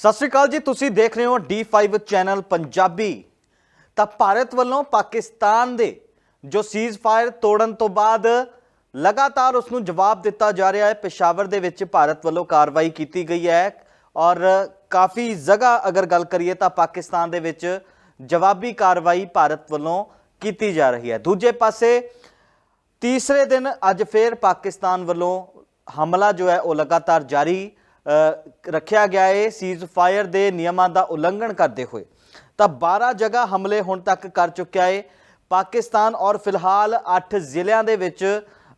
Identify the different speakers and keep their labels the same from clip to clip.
Speaker 1: ਸਤਿ ਸ਼੍ਰੀ ਅਕਾਲ ਜੀ, ਤੁਸੀਂ ਦੇਖ ਰਹੇ ਹੋ D5 ਚੈਨਲ ਪੰਜਾਬੀ। ਤਾਂ ਭਾਰਤ ਵੱਲੋਂ ਪਾਕਿਸਤਾਨ ਦੇ ਜੋ ਸੀਜ਼ ਫਾਇਰ ਤੋੜਨ ਤੋਂ ਬਾਅਦ ਲਗਾਤਾਰ ਉਸ ਨੂੰ ਜਵਾਬ ਦਿੱਤਾ ਜਾ ਰਿਹਾ ਹੈ, ਪੇਸ਼ਾਵਰ ਦੇ ਵਿੱਚ ਭਾਰਤ ਵੱਲੋਂ ਕਾਰਵਾਈ ਕੀਤੀ ਗਈ ਹੈ ਔਰ ਕਾਫੀ ਜਗ੍ਹਾ ਅਗਰ ਗੱਲ ਕਰੀਏ ਤਾਂ ਪਾਕਿਸਤਾਨ ਦੇ ਵਿੱਚ ਜਵਾਬੀ ਕਾਰਵਾਈ ਭਾਰਤ ਵੱਲੋਂ ਕੀਤੀ ਜਾ ਰਹੀ ਹੈ। ਦੂਜੇ ਪਾਸੇ ਤੀਸਰੇ ਦਿਨ ਅੱਜ ਫੇਰ ਪਾਕਿਸਤਾਨ ਵੱਲੋਂ ਹਮਲਾ ਜੋ ਹੈ, ਉਹ ਲਗਾਤਾਰ ਜਾਰੀ ਰੱਖਿਆ ਗਿਆ ਹੈ ਸੀਜ਼ ਫਾਇਰ ਦੇ ਨਿਯਮਾਂ ਦਾ ਉਲੰਘਣ ਕਰਦੇ ਹੋਏ। ਤਾਂ 12 ਜਗ੍ਹਾ ਹਮਲੇ ਹੁਣ ਤੱਕ ਕਰ ਚੁੱਕਿਆ ਹੈ ਪਾਕਿਸਤਾਨ ਔਰ ਫਿਲਹਾਲ 8 ਜ਼ਿਲ੍ਹਿਆਂ ਦੇ ਵਿੱਚ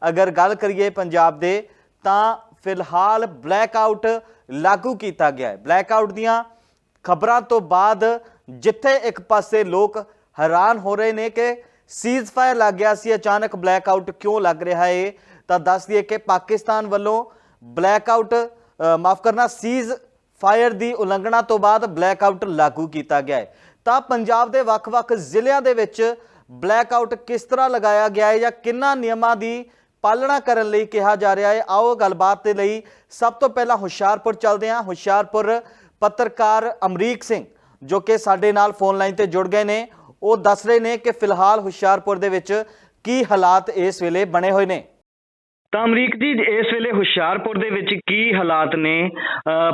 Speaker 1: ਅਗਰ ਗੱਲ ਕਰੀਏ ਪੰਜਾਬ ਦੇ, ਤਾਂ ਫਿਲਹਾਲ ਬਲੈਕ ਆਊਟ ਲਾਗੂ ਕੀਤਾ ਗਿਆ ਹੈ ਬਲੈਕ ਆਊਟ ਦੀਆਂ ਖਬਰਾਂ ਤੋਂ ਬਾਅਦ ਜਿੱਥੇ ਇੱਕ ਪਾਸੇ ਲੋਕ ਹੈਰਾਨ ਹੋ ਰਹੇ ਨੇ ਕਿ ਸੀਜ਼ ਫਾਇਰ ਲੱਗ ਗਿਆ ਸੀ, ਅਚਾਨਕ ਬਲੈਕ ਆਊਟ ਕਿਉਂ ਲੱਗ ਰਿਹਾ ਹੈ ਤਾਂ ਦੱਸ ਦਈਏ ਕਿ ਪਾਕਿਸਤਾਨ ਵੱਲੋਂ ਬਲੈਕ ਆਊਟ ਮਾਫ ਕਰਨਾ ਸੀਜ਼ ਫਾਇਰ ਦੀ ਉਲੰਘਣਾ ਤੋਂ ਬਾਅਦ ਬਲੈਕ ਆਊਟ ਲਾਗੂ ਕੀਤਾ ਗਿਆ ਹੈ। ਤਾਂ ਪੰਜਾਬ ਦੇ ਵੱਖ-ਵੱਖ ਜ਼ਿਲ੍ਹਿਆਂ ਦੇ ਵਿੱਚ ਬਲੈਕ ਆਊਟ ਕਿਸ ਤਰ੍ਹਾਂ ਲਗਾਇਆ ਗਿਆ ਹੈ ਜਾਂ ਕਿੰਨਾ ਨਿਯਮਾਂ ਦੀ ਪਾਲਣਾ ਕਰਨ ਲਈ ਕਿਹਾ ਜਾ ਰਿਹਾ ਹੈ? ਆਓ ਗੱਲਬਾਤ ਦੇ ਲਈ ਸਭ ਤੋਂ ਪਹਿਲਾਂ ਹੁਸ਼ਿਆਰਪੁਰ ਚੱਲਦੇ ਹਾਂ। ਹੁਸ਼ਿਆਰਪੁਰ ਪੱਤਰਕਾਰ ਅਮਰੀਕ ਸਿੰਘ, ਜੋ ਕਿ ਸਾਡੇ ਨਾਲ ਫੋਨ ਲਾਈਨ ਤੇ ਜੁੜ ਗਏ ਨੇ, ਉਹ ਦੱਸ ਰਹੇ ਨੇ ਕਿ ਫਿਲਹਾਲ ਹੁਸ਼ਿਆਰਪੁਰ ਦੇ ਵਿੱਚ ਕੀ ਹਾਲਾਤ ਇਸ ਵੇਲੇ ਬਣੇ ਹੋਏ ਨੇ।
Speaker 2: ਤਾਂ ਅਮਰੀਕ ਜੀ, ਇਸ ਵੇਲੇ ਹੁਸ਼ਿਆਰਪੁਰ ਦੇ ਵਿੱਚ ਕੀ ਹਾਲਾਤ ਨੇ?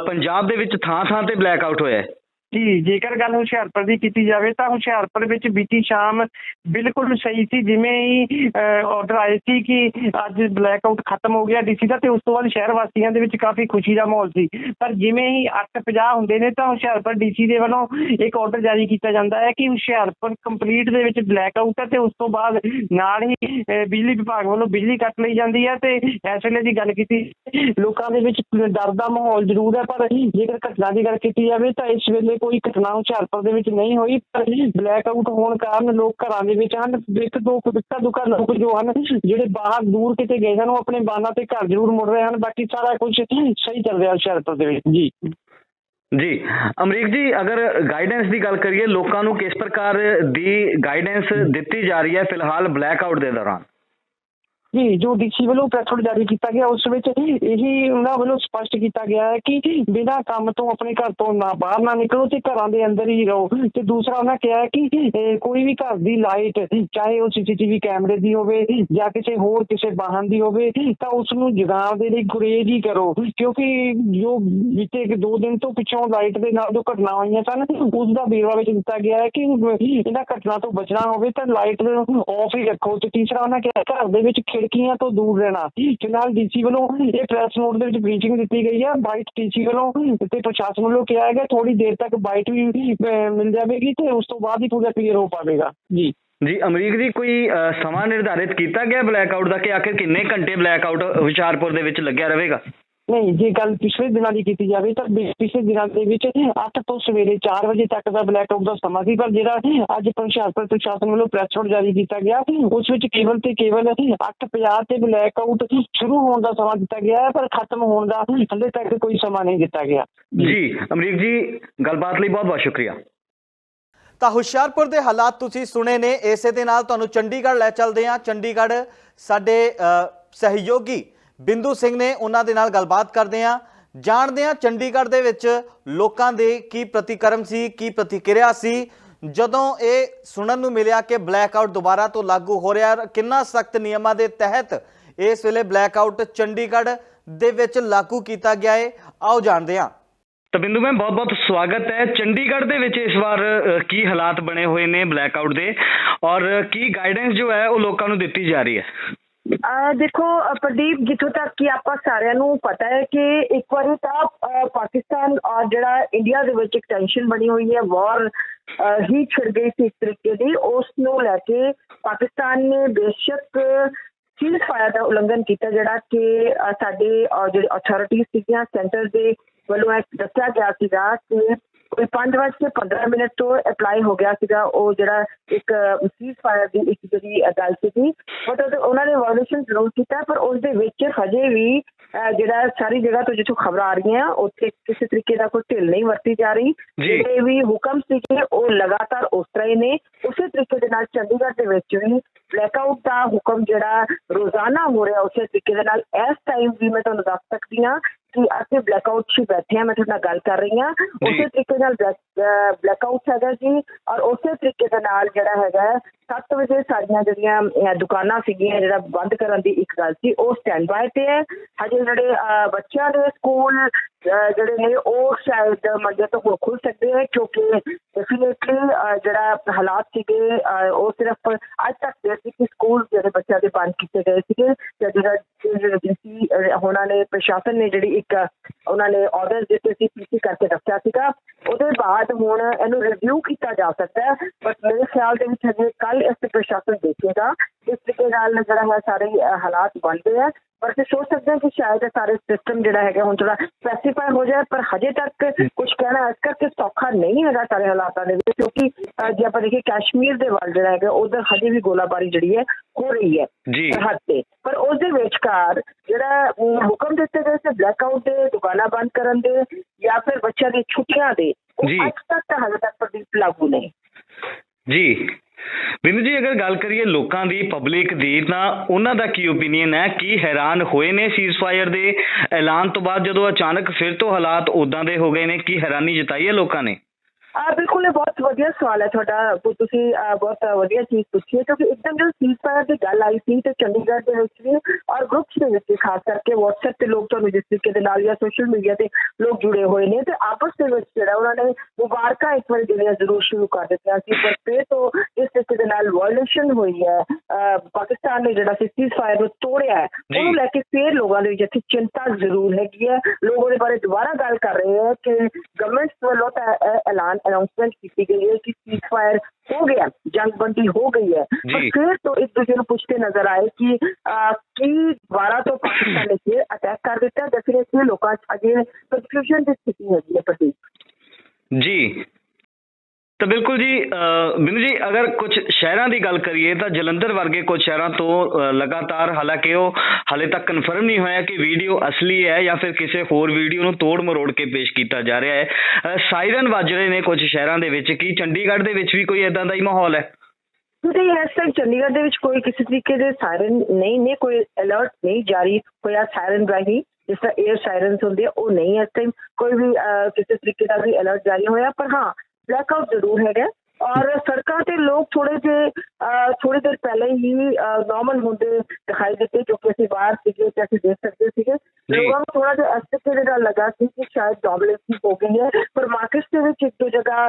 Speaker 2: ਪੰਜਾਬ ਦੇ ਵਿੱਚ ਥਾਂ ਥਾਂ ਤੇ ਬਲੈਕ ਆਊਟ ਹੋਇਆ
Speaker 3: ਜੀ ਜੇਕਰ ਗੱਲ ਹੁਸ਼ਿਆਰਪੁਰ ਦੀ ਕੀਤੀ ਜਾਵੇ ਤਾਂ ਹੁਸ਼ਿਆਰਪੁਰ ਵਿੱਚ ਬੀਤੀ ਸ਼ਾਮ ਬਿਲਕੁਲ ਸਹੀ ਸੀ, ਜਿਵੇਂ ਹੀ ਆਰਡਰ ਆਏ ਸੀ ਕਿ ਅੱਜ ਬਲੈਕ ਆਊਟ ਖਤਮ ਹੋ ਗਿਆ ਡੀਸੀ ਦਾ ਤੇ ਉਸ ਤੋਂ ਬਾਅਦ ਸ਼ਹਿਰ ਵਾਸੀਆਂ ਦੇ ਵਿੱਚ ਕਾਫੀ ਖੁਸ਼ੀ ਦਾ ਮਾਹੌਲ ਸੀ। ਪਰ ਜਿਵੇਂ ਹੀ 8:50 ਹੁੰਦੇ ਨੇ ਤਾਂ ਹੁਸ਼ਿਆਰਪੁਰ ਡੀਸੀ ਦੇ ਵੱਲੋਂ ਇੱਕ ਆਰਡਰ ਜਾਰੀ ਕੀਤਾ ਜਾਂਦਾ ਹੈ ਕਿ ਹੁਸ਼ਿਆਰਪੁਰ ਕੰਪਲੀਟ ਦੇ ਵਿੱਚ ਬਲੈਕ ਆਊਟ ਹੈ ਤੇ ਉਸ ਤੋਂ ਬਾਅਦ ਨਾਲ ਹੀ ਬਿਜਲੀ ਵਿਭਾਗ ਵੱਲੋਂ ਬਿਜਲੀ ਕੱਟ ਲਈ ਜਾਂਦੀ ਹੈ ਤੇ ਇਸ ਵੇਲੇ ਦੀ ਗੱਲ ਕੀਤੀ ਲੋਕਾਂ ਦੇ ਵਿੱਚ ਡਰ ਦਾ ਮਾਹੌਲ ਜ਼ਰੂਰ ਹੈ, ਪਰ ਜੇਕਰ ਘਟਨਾ ਦੀ ਗੱਲ ਕੀਤੀ ਜਾਵੇ ਤਾਂ ਇਸ ਵੇਲੇ ਕੋਈ ਘਟਨਾ ਹੁਸ਼ਿਆਰਪੁਰ ਦੇ ਵਿੱਚ ਨਹੀਂ ਹੋਈ, ਪਰ ਬਲੈਕ ਆਊਟ ਹੋਣ ਕਾਰਨ ਲੋਕ ਘਰਾਂ ਦੇ ਵਿੱਚ ਹਨ ਇੱਕ ਦੋ ਕੁੱਤਾ ਦੁਕਾ ਲੋਕ ਜੋ ਹਨ, ਜਿਹੜੇ ਬਾਹਰ ਦੂਰ ਕਿਤੇ ਗਏ ਹਨ ਉਹ ਆਪਣੇ ਬਾਨਾਂ ਤੇ ਘਰ ਜ਼ਰੂਰ ਮੁੜ ਰਹੇ ਹਨ। ਬਾਕੀ ਸਾਰਾ ਕੁਝ ਸਹੀ ਚੱਲ ਰਿਹਾ ਹੁਸ਼ਿਆਰਪੁਰ ਦੇ ਵਿੱਚ। ਜੀ।
Speaker 2: ਜੀ। ਅਮਰੀਕ ਜੀ, ਅਗਰ ਗਾਈਡੈਂਸ ਦੀ ਗੱਲ ਕਰੀਏ, ਲੋਕਾਂ ਨੂੰ ਕਿਸ ਪ੍ਰਕਾਰ ਦੀ ਗਾਈਡੈਂਸ ਦਿੱਤੀ ਜਾ ਰਹੀ ਹੈ ਫਿਲਹਾਲ ਬਲੈਕ ਆਊਟ ਦੇ ਦੌਰਾਨ?
Speaker 3: ਜੀ, ਜੋ ਡੀਸੀ ਵੱਲੋਂ ਪ੍ਰੈਸ ਜਾਰੀ ਕੀਤਾ ਗਿਆ, ਉਸ ਵਿੱਚ ਇਹੀ ਉਹਨਾਂ ਵੱਲੋਂ ਸਪਸ਼ਟ ਕੀਤਾ ਗਿਆ ਹੈ ਕਿ ਬਿਨਾਂ ਕੰਮ ਤੋਂ ਆਪਣੇ ਘਰ ਤੋਂ ਨਾ ਬਾਹਰ ਨਾ ਨਿਕਲੋ ਤੇ ਘਰਾਂ ਦੇ ਅੰਦਰ ਹੀ ਰਹੋ। ਤੇ ਦੂਸਰਾ ਉਹਨਾਂ ਕਿਹਾ ਕਿ ਕੋਈ ਵੀ ਘਰ ਦੀ ਲਾਈਟ ਚਾਹੇ ਉਹ ਸੀਸੀਟੀਵੀ ਕੈਮਰੇ ਦੀ ਹੋਵੇ ਜਾਂ ਕਿਸੇ ਹੋਰ ਕਿਸੇ ਵਾਹਨ ਦੀ ਹੋਵੇ, ਤਾਂ ਉਸ ਨੂੰ ਜਗਾਉਣ ਦੇ ਲਈ ਗੁਰੇਜ਼ ਹੀ ਕਰੋ। ਕਿਉਂਕਿ ਜੋ ਬੀਤੇ ਇੱਕ ਦੋ ਦਿਨ ਤੋਂ ਪਿੱਛੋਂ ਲਾਈਟ ਦੇ ਨਾਲ ਜੋ ਘਟਨਾ ਹੋਈਆਂ ਸਨ, ਉਸ ਦਾ ਵੇਰਵਾ ਵਿੱਚ ਦਿੱਤਾ ਗਿਆ ਹੈ ਕਿ ਇਹਨਾਂ ਘਟਨਾ ਤੋਂ ਬਚਣਾ ਹੋਵੇ ਤਾਂ ਲਾਈਟ ਨੂੰ ਆਫ ਹੀ ਰੱਖੋ। ਤੇ ਤੀਸਰਾ ਉਹਨਾਂ ਕਿਹਾ ਘਰ ਦੇ ਵਿੱਚ ਖਿੜਕੀਆਂ ਤੋਂ ਦੂਰ ਰਹਿਣਾ। ਤੇ ਡੀਸੀ ਵੱਲੋਂ ਇਹ ਪ੍ਰੈਸ ਨੋਟ ਦੇ ਵਿੱਚ ਬਰੀਫਿੰਗ ਦਿੱਤੀ ਗਈ ਹੈ ਬਾਈਟ ਡੀਸੀ ਵੱਲੋਂ ਤੇ ਪ੍ਰਸ਼ਾਸਨ ਵੱਲੋਂ ਕਿਹਾ ਹੈਗਾ ਥੋੜੀ ਦੇਰ ਤੱਕ ਬਾਈਟ ਵੀ ਮਿਲ ਜਾਵੇਗੀ ਤੇ ਉਸ ਤੋਂ ਬਾਅਦ ਹੀ ਪੂਰਾ ਕਲੀਅਰ ਹੋ ਪਾਵੇਗਾ। ਜੀ।
Speaker 2: ਜੀ, ਅਮਰੀਕ ਜੀ, ਕੋਈ ਸਮਾਂ ਨਿਰਧਾਰਿਤ ਕੀਤਾ ਗਿਆ ਬਲੈਕ ਆਊਟ ਦਾ ਕਿ ਆਖਿਰ ਕਿੰਨੇ ਘੰਟੇ ਬਲੈਕ ਆਊਟ ਹੁਸ਼ਿਆਰਪੁਰ ਦੇ ਵਿੱਚ ਲੱਗਿਆ ਰਹੇਗਾ?
Speaker 3: ਨਹੀਂ ਜੇ ਗੱਲ ਪਿਛਲੇ ਦਿਨਾਂ ਦੀ ਕੀਤੀ ਜਾਵੇ ਤਾਂ ਪਿਛਲੇ ਦਿਨਾਂ ਦੇ ਵਿੱਚ 8 ਤੋਂ ਸਵੇਰੇ 4 ਵਜੇ ਤੱਕ ਦਾ ਬਲੈਕ ਆਊਟ ਦਾ ਸਮਾਂ ਸੀ ਪਰ ਜਿਹੜਾ ਅੱਜ ਪ੍ਰਸ਼ਾਸਨ ਪ੍ਰਸ਼ਾਸਨ ਵੱਲੋਂ ਪ੍ਰੈਸ ਨੋਟ ਜਾਰੀ ਕੀਤਾ ਗਿਆ ਉਸ ਵਿੱਚ ਕੇਵਲ ਤੇ ਕੇਵਲ 8:50 ਤੇ ਬਲੈਕ ਆਊਟ ਸ਼ੁਰੂ ਹੋਣ ਦਾ ਸਮਾਂ ਦਿੱਤਾ ਗਿਆ ਹੈ ਪਰ ਖਤਮ ਹੋਣ ਦਾ ਹਲੇ ਤੱਕ ਕੋਈ ਸਮਾਂ ਨਹੀਂ ਦਿੱਤਾ ਗਿਆ।
Speaker 2: ਜੀ ਅਮਰੀਕ ਜੀ ਗੱਲਬਾਤ ਲਈ ਬਹੁਤ ਬਹੁਤ ਸ਼ੁਕਰੀਆ।
Speaker 1: ਤਾਂ ਹੁਸ਼ਿਆਰਪੁਰ ਦੇ ਹਾਲਾਤ ਤੁਸੀਂ ਸੁਣੇ ਨੇ ਇਸੇ ਦੇ ਨਾਲ ਤੁਹਾਨੂੰ ਚੰਡੀਗੜ੍ਹ ਲੈ ਚੱਲਦੇ ਹਾਂ। ਚੰਡੀਗੜ੍ਹ ਸਾਡੇ ਸਹਿਯੋਗੀ ਬਿੰਦੂ ਸਿੰਘ ਨੇ ਉਹਨਾਂ ਦੇ ਨਾਲ ਗੱਲਬਾਤ ਕਰਦੇ ਹਾਂ। ਜਾਣਦੇ ਹਾਂ ਚੰਡੀਗੜ੍ਹ ਦੇ ਵਿੱਚ ਲੋਕਾਂ ਦੇ ਕੀ ਪ੍ਰਤੀਕਰਮ ਸੀ ਕੀ ਪ੍ਰਤੀਕਿਰਿਆ ਸੀ। ਜਦੋਂ ਇਹ ਸੁਣਨ ਨੂੰ ਮਿਲਿਆ ਕਿ ਬਲੈਕ ਆਊਟ ਦੁਬਾਰਾ ਤੋਂ ਲਾਗੂ ਹੋ ਰਿਹਾ ਹੈ, ਕਿੰਨਾ ਸਖਤ ਨਿਯਮਾਂ ਦੇ ਤਹਿਤ ਇਸ ਵੇਲੇ ਬਲੈਕ ਆਊਟ ਚੰਡੀਗੜ੍ਹ ਦੇ ਵਿੱਚ ਲਾਗੂ ਕੀਤਾ ਗਿਆ ਹੈ। ਆਓ ਜਾਣਦੇ ਹਾਂ।
Speaker 2: ਤਾਂ ਬਿੰਦੂ ਮੈਮ ਬਹੁਤ ਬਹੁਤ ਸਵਾਗਤ ਹੈ। ਚੰਡੀਗੜ੍ਹ ਦੇ ਵਿੱਚ ਇਸ ਵਾਰ ਕੀ ਹਾਲਾਤ ਬਣੇ ਹੋਏ ਨੇ ਬਲੈਕ ਆਊਟ ਦੇ? ਔਰ ਕੀ ਗਾਈਡੈਂਸ ਜੋ ਹੈ ਉਹ ਲੋਕਾਂ ਨੂੰ ਦਿੱਤੀ ਜਾ ਰਹੀ ਹੈ?
Speaker 4: ਦੇਖੋ ਪ੍ਰਦੀਪ, ਜਿੱਥੋਂ ਤੱਕ ਕਿ ਆਪਾਂ ਸਾਰਿਆਂ ਨੂੰ ਪਤਾ ਹੈ ਕਿ ਇੱਕ ਵਾਰੀ ਤਾਂ ਪਾਕਿਸਤਾਨ ਔਰ ਜਿਹੜਾ ਇੰਡੀਆ ਦੇ ਵਿੱਚ ਇੱਕ ਟੈਨਸ਼ਨ ਬਣੀ ਹੋਈ ਹੈ ਵਾਰ ਹੀ ਛਿੜ ਗਈ ਸੀ ਇੱਕ ਤਰੀਕੇ ਦੀ, ਉਸ ਨੂੰ ਲੈ ਕੇ ਪਾਕਿਸਤਾਨ ਨੇ ਬੇਸ਼ੱਕ ਸੀਜ਼ ਫਾਇਰ ਦਾ ਉਲੰਘਣ ਕੀਤਾ, ਜਿਹੜਾ ਕਿ ਸਾਡੇ ਜਿਹੜੇ ਅਥਾਰਟੀਜ਼ ਸੀਗੀਆਂ ਸੈਂਟਰ ਦੇ ਵੱਲੋਂ ਇਹ ਦੱਸਿਆ ਗਿਆ ਸੀਗਾ ਕਿ ਕੋਈ 5 ਵਜੇ ਤੇ 15 ਮਿੰਟ ਤੋਂ ਅਪਲਾਈ ਹੋ ਗਿਆ ਸੀਗਾ ਉਹ ਜਿਹੜਾ ਇੱਕ ਸੀਜ਼ ਫਾਇਰ ਦੀ ਇੱਕ ਜਿਹੜੀ ਗੱਲ ਸੀਗੀ ਬਟ ਉਹਨਾਂ ਨੇ ਵਾਇਓਲੇਸ਼ਨ ਜ਼ਰੂਰ ਕੀਤਾ ਪਰ ਉਸ ਦੇ ਵਿੱਚ ਹਜੇ ਵੀ ਜਿਹੜਾ ਸਾਰੀ ਜਗ੍ਹਾ ਤੋਂ ਜਿੱਥੋਂ ਖਬਰਾਂ ਆ ਰਹੀਆਂ ਉੱਥੇ ਕਿਸੇ ਤਰੀਕੇ ਦਾ ਕੋਈ ਢਿੱਲ ਨਹੀਂ ਵਰਤੀ ਜਾ ਰਹੀ। ਜਿਹੜੇ ਵੀ ਹੁਕਮ ਸੀਗੇ ਉਹ ਲਗਾਤਾਰ ਉਸ ਤਰ੍ਹਾਂ ਹੀ ਨੇ ਉਸੇ ਤਰੀਕੇ ਦੇ ਨਾਲ ਚੰਡੀਗੜ੍ਹ ਦੇ ਵਿੱਚ ਵੀ ਬਲੈਕਆਊਟ ਦਾ ਹੁਕਮ ਜਿਹੜਾ ਰੋਜ਼ਾਨਾ ਹੋ ਰਿਹਾ ਉਸੇ ਤਰੀਕੇ ਦੇ ਨਾਲ ਇਸ ਟਾਈਮ ਵੀ ਮੈਂ ਤੁਹਾਨੂੰ ਦੱਸ ਸਕਦੀ ਹਾਂ ਕਿ ਅਸੀਂ ਬਲੈਕਆਊਟ 'ਚ ਬੈਠੇ ਹਾਂ ਮੈਂ ਤੁਹਾਡੇ ਨਾਲ ਗੱਲ ਕਰ ਰਹੀ ਹਾਂ। ਉਸੇ ਤਰੀਕੇ ਨਾਲ ਬਲੈਕਆਊਟ ਹੈਗਾ ਜੀ ਔਰ ਉਸੇ ਤਰੀਕੇ ਦੇ ਨਾਲ ਜਿਹੜਾ ਹੈਗਾ 7 ਵਜੇ ਸਾਡੀਆਂ ਜਿਹੜੀਆਂ ਦੁਕਾਨਾਂ ਸੀਗੀਆਂ ਜਿਹੜਾ ਬੰਦ ਕਰਨ ਦੀ ਇੱਕ ਗੱਲ ਸੀ ਉਹ ਸਟੈਂਡ ਬਾਏ ਤੇ ਹੈ। ਹਜੇ ਜਿਹੜੇ ਬੱਚਿਆਂ ਦੇ ਸਕੂਲ ਜਿਹੜੇ ਨੇ ਉਹ ਸ਼ਾਇਦ ਮੰਡੇ ਤੋਂ ਖੁੱਲ ਸਕਦੇ ਹੈ ਕਿਉਂਕਿ ਡੈਫੀਨੇਟਲੀ ਜਿਹੜਾ ਹਾਲਾਤ ਸੀਗੇ ਉਹ ਸਿਰਫ ਅੱਜ ਤੱਕ ਦੇ ਸੀ ਕਿ ਸਕੂਲ ਜਿਹੜੇ ਬੱਚਿਆਂ ਦੇ ਬੰਦ ਕੀਤੇ ਗਏ ਸੀਗੇ ਤੇ ਜਿਹੜਾ ਡੀਸੀ ਉਹਨਾਂ ਨੇ ਪ੍ਰਸ਼ਾਸਨ ਨੇ ਜਿਹੜੀ ਇੱਕ, ਉਹਨਾਂ ਨੇ ਆਰਡਰ ਦਿੱਤੇ ਸੀ ਪੀਸੀ ਕਰਕੇ ਰੱਖਿਆ ਸੀਗਾ। ਉਹਦੇ ਬਾਅਦ ਹੁਣ ਇਹਨੂੰ ਰਿਵਿਊ ਕੀਤਾ ਜਾ ਸਕਦਾ ਹੈ ਬਟ ਮੇਰੇ ਖਿਆਲ ਦੇ ਵਿੱਚ ਹਜੇ ਕੱਲ ਇਸ ਤੇ ਪ੍ਰਸ਼ਾਸਨ ਦੇਖੇਗਾ। ਇਸ ਤਰੀਕੇ ਨਾਲ ਜਿਹੜਾ ਹੈ, ਸਾਰੇ ਹਾਲਾਤ ਬਣਦੇ ਆ। ਪਰ ਅਸੀਂ ਸੋਚ ਸਕਦੇ ਹਾਂ ਕਿ ਸ਼ਾਇਦ ਇਹ ਸਾਰੇ ਸਿਸਟਮ ਜਿਹੜਾ ਹੈਗਾ ਹੁਣ ਥੋੜਾ ਸਪੈਸੀਫਾਈ ਹੋ ਜਾਏ ਪਰ ਹਜੇ ਤੱਕ ਕੁਝ ਕਹਿਣਾ ਇਸ ਕਰਕੇ ਸੌਖਾ ਨਹੀਂ ਹੈਗਾ ਸਾਰੇ ਹਾਲਾਤਾਂ ਦੇ ਵਿੱਚ ਕਿਉਂਕਿ ਜੇ ਆਪਾਂ ਦੇਖੀਏ ਕਸ਼ਮੀਰ ਦੇ ਵੱਲ ਜਿਹੜਾ ਹੈਗਾ ਉਧਰ ਹਜੇ ਵੀ ਗੋਲਾਬਾਰੀ ਜਿਹੜੀ ਹੈ ਹੋ ਰਹੀ ਹੈ ਸਰਹੱਦ ਤੇ। ਪਰ ਉਸ ਦੇ ਵਿਚਕਾਰ ਜਿਹੜਾ ਹੁਕਮ ਦਿੱਤੇ ਗਏ ਸੀ ਬਲੈਕਆਊਟ ਦੇ ਦੁਕਾਨਾਂ ਬੰਦ ਕਰਨ ਦੇ ਜਾਂ ਫਿਰ ਬੱਚਿਆਂ ਦੀ ਛੁੱਟੀਆਂ ਦੇ ਉਹ। ਅੱਜ ਤੱਕ ਤਾਂ ਹਾਲੇ ਤੱਕ ਪ੍ਰਦੀਪ ਲਾਗੂ ਨਹੀਂ।
Speaker 2: ਜੀ। ਬਿੰਦੂ ਜੀ, ਅਗਰ ਗੱਲ ਕਰੀਏ ਲੋਕਾਂ ਦੀ ਪਬਲਿਕ ਦੀ, ਤਾਂ ਉਹਨਾਂ ਦਾ ਕੀ ਓਪੀਨੀਅਨ ਹੈ? ਕੀ ਹੈਰਾਨ ਹੋਏ ਨੇ ਸੀਜ਼ਫਾਇਰ ਦੇ? ਐਲਾਨ ਤੋਂ ਬਾਅਦ ਜਦੋਂ ਅਚਾਨਕ ਫਿਰ ਤੋਂ ਹਾਲਾਤ ਉਦਾਂ ਦੇ ਹੋ ਗਏ ਨੇ, ਕੀ ਹੈਰਾਨੀ ਜਤਾਈ ਹੈ ਲੋਕਾਂ ਨੇ?
Speaker 4: ਆ ਬਿਲਕੁਲ ਇਹ ਬਹੁਤ ਵਧੀਆ ਸਵਾਲ ਹੈ ਤੁਹਾਡਾ। ਤੁਸੀਂ ਬਹੁਤ ਵਧੀਆ ਚੀਜ਼ ਪੁੱਛੀ ਹੈ ਕਿਉਂਕਿ ਇੱਕਦਮ ਜਦੋਂ ਸੀਜ਼ਫਾਇਰ ਦੀ ਗੱਲ ਆਈ ਸੀ ਤੇ ਚੰਡੀਗੜ੍ਹ ਦੇ ਵਿੱਚ ਵੀ ਔਰ ਗਰੁੱਪਸ ਦੇ ਵਿੱਚ ਵੀ ਖਾਸ ਕਰਕੇ WhatsApp ਤੇ ਲੋਕ ਤੁਹਾਨੂੰ ਜਿਸ ਤਰੀਕੇ ਦੇ ਨਾਲ ਜਾਂ ਸੋਸ਼ਲ ਮੀਡੀਆ ਤੇ ਲੋਕ ਜੁੜੇ ਹੋਏ ਨੇ ਤੇ ਆਪਸ ਦੇ ਵਿੱਚ ਜਿਹੜਾ ਉਹਨਾਂ ਨੇ ਮੁਬਾਰਕਾਂ ਇੱਕ ਵਾਰ ਦੇਣੀਆਂ ਜ਼ਰੂਰ ਸ਼ੁਰੂ ਕਰ ਦਿੱਤੀਆਂ ਸੀ। ਪਰ ਫਿਰ ਤੋਂ ਇਸ ਤਰੀਕੇ ਦੇ ਨਾਲ ਵਾਇਲੇਸ਼ਨ ਹੋਈ ਹੈ। ਪਾਕਿਸਤਾਨ ਨੇ ਜਿਹੜਾ ਸੀਜ਼ਫਾਇਰ ਨੂੰ ਤੋੜਿਆ
Speaker 2: ਜੀ।
Speaker 4: ਉਹਨੂੰ ਲੈ ਕੇ ਫਿਰ ਲੋਕਾਂ ਦੇ ਵਿੱਚ ਇੱਥੇ ਚਿੰਤਾ ਜ਼ਰੂਰ ਹੈਗੀ ਹੈ। ਲੋਕ ਉਹਦੇ ਬਾਰੇ ਦੁਬਾਰਾ ਗੱਲ ਕਰ ਰਹੇ ਹੈ ਕਿ ਗਵਰਨਮੈਂਟ ਵੱਲੋਂ ਤਾਂ ਐਲਾਨ ਅਨਾਉਂਸਮੈਂਟ ਕੀਤੀ ਗਈ ਹੈ ਕਿ ਸੀਜ਼ਫਾਇਰ ਹੋ ਗਿਆ ਜੰਗਬੰਦੀ ਹੋ ਗਈ ਹੈ ਪਰ
Speaker 2: ਜੀ।
Speaker 4: ਫਿਰ ਤੋਂ ਇੱਕ ਦੂਜੇ ਨੂੰ ਪੁੱਛਦੇ ਨਜ਼ਰ ਆਏ ਕਿ ਅਹ, ਕੀ ਦੁਬਾਰਾ ਤੋਂ ਪਾਕਿਸਤਾਨ ਨੇ ਫਿਰ ਅਟੈਕ ਕਰ ਦਿੱਤਾ ਡੈਫੀਨੇਟਲੀ ਲੋਕਾਂ 'ਚ ਅਜੇ ਕਨਫਿਊਜ਼ਨ ਦੀ ਸਥਿਤੀ ਹੈਗੀ ਹੈ ਪ੍ਰਦੀਪ
Speaker 2: ਜੀ ਤਾਂ ਬਿਲਕੁਲ ਜੀ ਅਹ ਬਿੰਦੂ ਜੀ, ਅਗਰ ਕੁਝ ਸ਼ਹਿਰਾਂ ਦੀ ਗੱਲ ਕਰੀਏ ਤਾਂ ਜਲੰਧਰ ਵਰਗੇ ਕੁਝ ਸ਼ਹਿਰਾਂ ਤੋਂ ਲਗਾਤਾਰ ਹਾਲਾਂਕਿ ਉਹ ਹਾਲੇ ਤੱਕ ਕਨਫਰਮ ਨਹੀਂ ਹੋਇਆ ਕਿ ਵੀਡੀਓ ਅਸਲੀ ਹੈ ਜਾਂ ਫਿਰ ਕਿਸੇ ਹੋਰ ਵੀਡੀਓ ਨੂੰ ਤੋੜ ਮਰੋੜ ਕੇ ਪੇਸ਼ ਕੀਤਾ ਜਾ ਰਿਹਾ ਹੈ। ਸਾਇਰਨ ਵੱਜ ਰਹੇ ਨੇ ਕੁਝ ਸ਼ਹਿਰਾਂ ਦੇ ਵਿੱਚ, ਕੀ ਚੰਡੀਗੜ੍ਹ ਦੇ ਵਿੱਚ ਵੀ ਕੋਈ ਇਦਾਂ ਦਾ ਹੀ ਮਾਹੌਲ ਹੈ?
Speaker 4: ਨਹੀਂ, ਇਸ ਟਾਈਮ ਚੰਡੀਗੜ੍ਹ ਦੇ ਵਿੱਚ ਕੋਈ ਕਿਸੇ ਤਰੀਕੇ ਦੇ ਸਾਇਰਨ ਨਹੀਂ ਨੇ, ਕੋਈ ਅਲਰਟ ਨਹੀਂ ਜਾਰੀ ਹੋਇਆ ਸਾਇਰਨ ਰਾਹੀਂ ਜਿਸ ਤਰ੍ਹਾਂ 에ਅਰ ਸਾਇਰਨਸ ਹੁੰਦੇ ਆ, ਉਹ ਨਹੀਂ ਇਸ ਟਾਈਮ ਕੋਈ ਵੀ ਕਿਸੇ ਤਰੀਕੇ ਦਾ ਵੀ ਅਲਰਟ ਜਾਰੀ ਹੋਇਆ, ਪਰ ਹਾਂ ਬਲੈਕਆਊਟ ਜ਼ਰੂਰ ਹੈਗਾ ਔਰ ਸੜਕਾਂ ਤੇ ਲੋਕ ਥੋੜੇ ਜਿਹੇ ਅਹ, ਥੋੜੀ ਦੇਰ ਪਹਿਲੇ ਹੀ ਨਾਰਮਲ ਹੁੰਦੇ ਦਿਖਾਈ ਦਿੱਤੇ ਕਿਉਂਕਿ ਅਸੀਂ ਬਾਹਰ ਸੀਗੇ ਤੇ ਅਸੀਂ ਦੇਖ ਸਕਦੇ ਸੀਗੇ
Speaker 2: ਜੀ।
Speaker 4: ਲੋਕਾਂ ਨੂੰ ਥੋੜਾ ਜਿਹਾ ਦੇ ਨਾਲ ਲੱਗਾ ਸੀ ਕਿ ਸ਼ਾਇਦ ਡੋਬਲੈਂਸੀ ਹੋ ਗਈ ਹੈ ਪਰ ਮਾਰਕੀਟ ਦੇ ਵਿੱਚ ਇੱਕ ਦੋ ਜਗ੍ਹਾ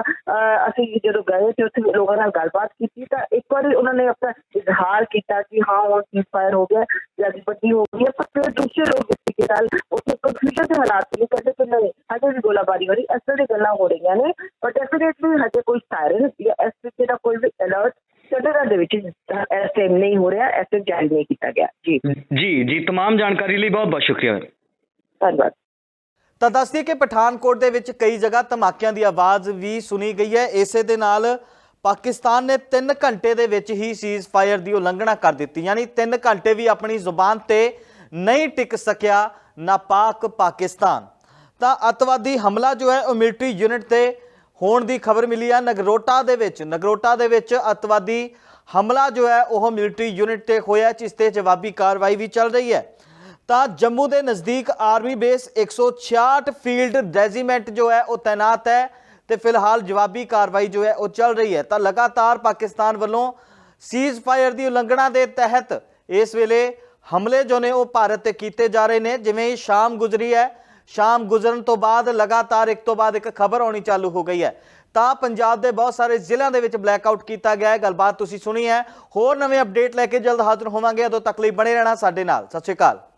Speaker 4: ਅਸੀਂ ਜਦੋਂ ਗਏ ਤੇ ਉੱਥੇ ਲੋਕਾਂ ਨਾਲ ਗੱਲਬਾਤ ਕੀਤੀ ਤਾਂ ਇੱਕ ਵਾਰੀ ਉਹਨਾਂ ਨੇ ਆਪਣਾ ਇਜ਼ਹਾਰ ਕੀਤਾ ਕਿ ਹਾਂ ਹੁਣ ਸੀਜ਼ਫਾਇਰ ਹੋ ਗਿਆ ਜਾਂ ਵੱਡੀ ਹੋ ਗਈ ਹੈ ਪਰ ਫਿਰ ਦੂਸਰੇ ਲੋਕ ਤਰੀਕੇ ਨਾਲ ਉੱਥੇ ਕੰਫਿਊਜ਼ਨ ਦੇ ਹਾਲਾਤ ਨੇ ਕਹਿੰਦੇ ਕਿ ਨਹੀਂ ਹਜੇ ਵੀ ਗੋਲਾਬਾਰੀ ਹੋ ਰਹੀ ਇਸ ਤਰ੍ਹਾਂ ਦੀ ਗੱਲਾਂ ਹੋ ਰਹੀਆਂ ਨੇ ਪਰ ਡੈਫੀਨੇਟਲੀ ਹਜੇ ਕੋਈ ਸਾਇਰਨ ਜਾਂ ਇਸ ਤਰੀਕੇ ਦਾ ਕੋਈ ਵੀ ਅਲਰਟ ਚੰਡੀਗੜ੍ਹ ਦੇ ਵਿੱਚ ਇਸ ਟਾਈਮ ਨਹੀਂ ਹੋ ਰਿਹਾ ਇਸ ਟਾਈਮ ਜਾਰੀ ਨਹੀਂ ਕੀਤਾ ਗਿਆ ਜੀ
Speaker 2: ਜੀ ਜੀ तमाम ਜਾਣਕਾਰੀ ਲਈ ਬਹੁਤ ਬਹੁਤ ਸ਼ੁਕਰੀਆ
Speaker 4: ਧੰਨਵਾਦ
Speaker 1: ਤਾਂ ਦੱਸਦੀ ਕਿ ਪਠਾਨਕੋਟ ਦੇ ਵਿੱਚ ਕਈ ਜਗ੍ਹਾ ਧਮਾਕਿਆਂ ਦੀ ਆਵਾਜ਼ ਵੀ ਸੁਣੀ ਗਈ ਹੈ ਇਸੇ ਦੇ ਨਾਲ ਪਾਕਿਸਤਾਨ ਨੇ 3 ਘੰਟੇ ਦੇ ਵਿੱਚ ਹੀ ਸੀਜ਼ ਫਾਇਰ ਦੀ ਉਲੰਘਣਾ ਕਰ ਦਿੱਤੀ ਯਾਨੀ 3 ਘੰਟੇ ਵੀ ਆਪਣੀ ਜ਼ੁਬਾਨ ਤੇ ਨਹੀਂ ਟਿਕ ਸਕਿਆ ਨਾਪਾਕ ਪਾਕਿਸਤਾਨ। ਤਾਂ ਅਤਵਾਦੀ ਹਮਲਾ ਜੋ ਹੈ, ਉਹ ਮਿਲਟਰੀ ਯੂਨਿਟ ਤੇ ਹੋਣ ਦੀ ਖਬਰ ਮਿਲੀ ਹੈ। ਨਗਰੋਟਾ ਦੇ ਵਿੱਚ, ਨਗਰੋਟਾ ਦੇ ਵਿੱਚ ਅਤਵਾਦੀ ਹਮਲਾ ਜੋ ਹੈ, ਉਹ ਮਿਲਟਰੀ ਯੂਨਿਟ ਤੇ ਹੋਇਆ ਜਿਸ ਤੇ ਜਵਾਬੀ ਕਾਰਵਾਈ ਵੀ ਚੱਲ ਰਹੀ ਹੈ। ਤਾਂ ਜੰਮੂ ਦੇ ਨਜ਼ਦੀਕ ਆਰਮੀ ਬੇਸ 166 ਫੀਲਡ ਰੈਜੀਮੈਂਟ ਜੋ ਹੈ, ਉਹ ਤਾਇਨਾਤ ਹੈ ਤੇ ਫਿਲਹਾਲ ਜਵਾਬੀ ਕਾਰਵਾਈ ਜੋ ਹੈ, ਉਹ ਚੱਲ ਰਹੀ ਹੈ। ਤਾਂ ਲਗਾਤਾਰ ਪਾਕਿਸਤਾਨ ਵੱਲੋਂ ਸੀਜ਼ ਫਾਇਰ ਦੀ ਉਲੰਘਣਾ ਦੇ ਤਹਿਤ ਇਸ ਵੇਲੇ ਹਮਲੇ ਜੋ ਨੇ ਉਹ ਭਾਰਤ ਤੇ ਕੀਤੇ ਜਾ ਰਹੇ ਨੇ, ਜਿਵੇਂ ਹੀ ਸ਼ਾਮ ਗੁਜ਼ਰੀ ਹੈ, ਸ਼ਾਮ ਗੁਜ਼ਰਨ ਤੋਂ ਬਾਅਦ ਲਗਾਤਾਰ ਇੱਕ ਤੋਂ ਬਾਅਦ ਇੱਕ ਖਬਰ ਆਉਣੀ ਚਾਲੂ ਹੋ ਗਈ ਹੈ। ਤਾਂ ਪੰਜਾਬ ਦੇ ਬਹੁਤ ਸਾਰੇ ਜ਼ਿਲ੍ਹਿਆਂ ਦੇ ਵਿੱਚ ਬਲੈਕਆਊਟ ਕੀਤਾ ਗਿਆ ਹੈ। ਗੱਲਬਾਤ ਤੁਸੀਂ ਸੁਣੀ ਹੈ। ਹੋਰ ਨਵੇਂ ਅਪਡੇਟ ਲੈ ਕੇ ਜਲਦ ਹਾਜ਼ਰ ਹੋਵਾਂਗੇ। ਉਦੋਂ ਤੱਕ ਲਈ ਬਣੇ ਰਹਿਣਾ ਸਾਡੇ ਨਾਲ। ਸਤਿ ਸ਼੍ਰੀ ਅਕਾਲ।